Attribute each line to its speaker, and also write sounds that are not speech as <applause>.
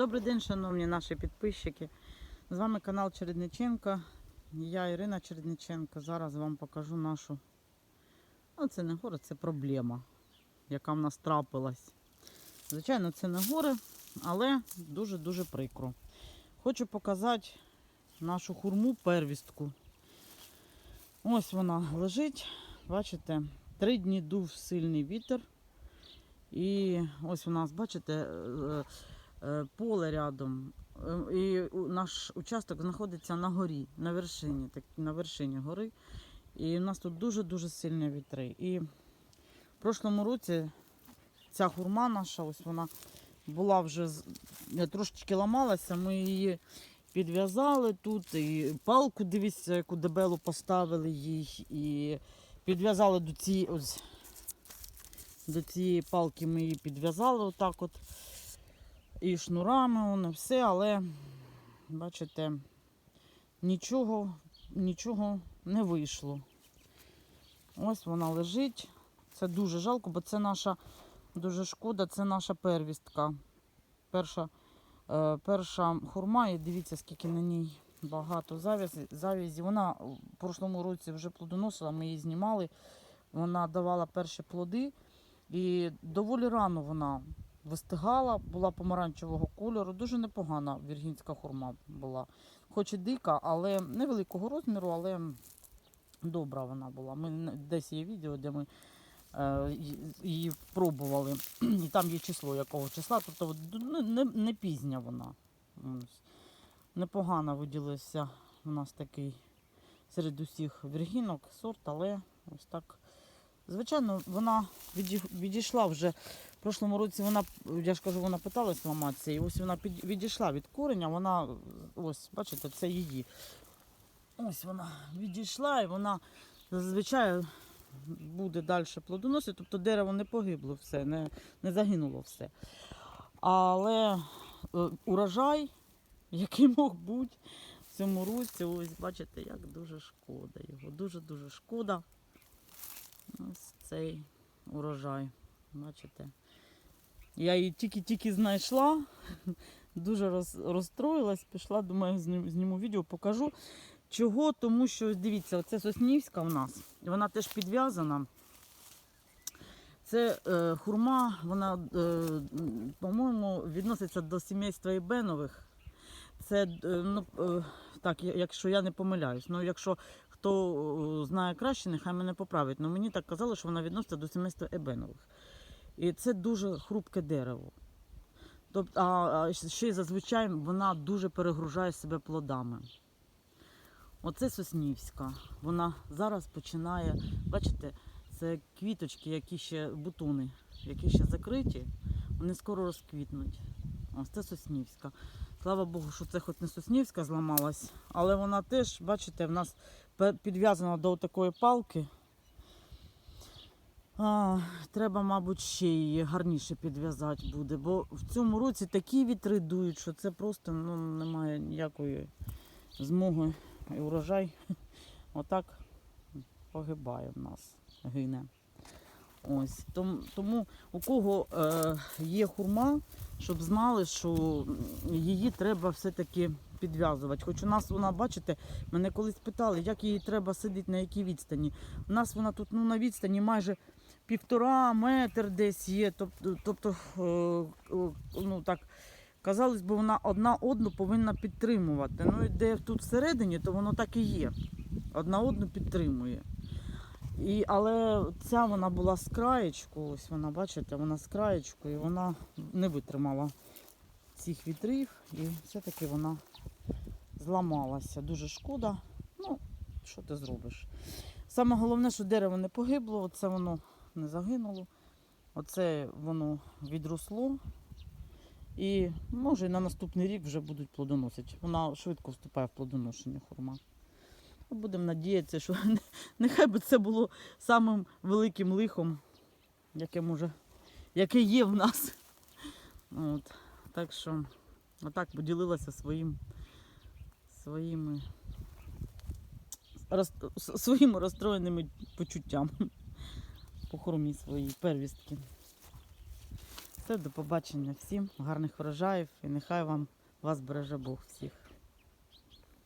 Speaker 1: Добрий день, шановні наші підписчики. З вами канал Чередниченко. Я Ірина Чередниченко. Зараз вам покажу нашу. Ну, це не горе, це проблема, яка в нас трапилась. Звичайно, це не горе, але дуже-дуже прикро. Хочу показати нашу хурму первістку. Ось вона лежить. Бачите, три дні дув сильний вітер. І ось у нас, бачите, е, е, поле рядом. Е, І наш участок знаходиться на горі, на вершині, так, на вершині гори. І у нас тут дуже-дуже сильні вітри. І в прошлому році ця хурма наша, ось вона була вже е, трошечки ламалася. Ми її підв'язали тут, і палку, дивіться, яку дебелу поставили їй, і підв'язали до цієї ось до цієї палки ми її підв'язали отак от. І шнурами, воно все, але бачите, нічого, нічого не вийшло. Ось вона лежить. Це дуже жалко, бо це наша дуже шкода, це наша первістка. Перша, е, перша хурма, і дивіться, скільки на ній багато завязі, завязі. Вона в прошлому році вже плодоносила, ми її знімали. Вона давала перші плоди. І доволі рано вона вистигала, була помаранчевого кольору. Дуже непогана віргінська хурма була. Хоч і дика, але невеликого розміру, але добра вона була. Ми десь є відео, де ми е, її пробували. І там є число якого числа. Тобто ну, не, не пізня вона. Ось. Непогано виділився у нас такий серед усіх віргінок сорт, але ось так. Звичайно, вона відійшла вже. В прошлому році вона, я ж кажу, вона питалась ламатися, і ось вона відійшла від кореня, вона, ось, бачите, це її. Ось вона відійшла і вона зазвичай буде далі плодоносити, тобто дерево не погибло все, не, не загинуло все. Але е, урожай, який мог бути в цьому році, ось бачите, як дуже шкода його. Дуже-дуже шкода. Ось цей урожай. Бачите. Я її тільки-тільки знайшла, <laughs> дуже роз, розстроїлась, пішла, думаю, знім- зніму відео, покажу. Чого? Тому що, дивіться, це Соснівська в нас, вона теж підв'язана. Це е, хурма, вона, е, по-моєму, відноситься до сімейства Ібенових. Це, е, ну, е, так, якщо я не помиляюсь, ну якщо хто е, знає краще, нехай мене поправить. Ну мені так казали, що вона відноситься до сімейства Ебенових. І це дуже хрупке дерево. Тобто, а ще й зазвичай вона дуже перегружає себе плодами. Оце Соснівська. Вона зараз починає, бачите, це квіточки, які ще бутони, які ще закриті, вони скоро розквітнуть. Ось це Соснівська. Слава Богу, що це хоч не Соснівська зламалась, але вона теж, бачите, в нас підв'язана до такої палки. А, треба, мабуть, ще її гарніше підв'язати буде, бо в цьому році такі вітри дують, що це просто ну, немає ніякої змоги. І урожай <laughs> отак погибає в нас, гине. Ось. Тому, у кого е, є хурма, щоб знали, що її треба все-таки підв'язувати. Хоч у нас вона, бачите, мене колись питали, як її треба сидіти, на якій відстані. У нас вона тут ну, на відстані майже півтора метр десь є. Тобто е, е, ну, так, казалось би, вона одна одну повинна підтримувати. Ну і де тут всередині, то воно так і є. Одна одну підтримує. І, але ця вона була з краєчку, ось вона, бачите, вона з краєчку, і вона не витримала цих вітрів, і все-таки вона зламалася. Дуже шкода. Ну, що ти зробиш? Саме головне, що дерево не погибло, оце воно не загинуло. Оце воно відросло. І може на наступний рік вже будуть плодоносити. Вона швидко вступає в плодоношення хурма. Ну, Будемо надіятися, що <laughs> нехай би це було самим великим лихом, яке може, яке є в нас. От. Так що отак поділилася своїм, своїми, роз, своїми розстроєними почуттями <laughs> по хурмі своїй первістки. все, до побачення всім, гарних врожаїв і нехай вам вас береже Бог всіх.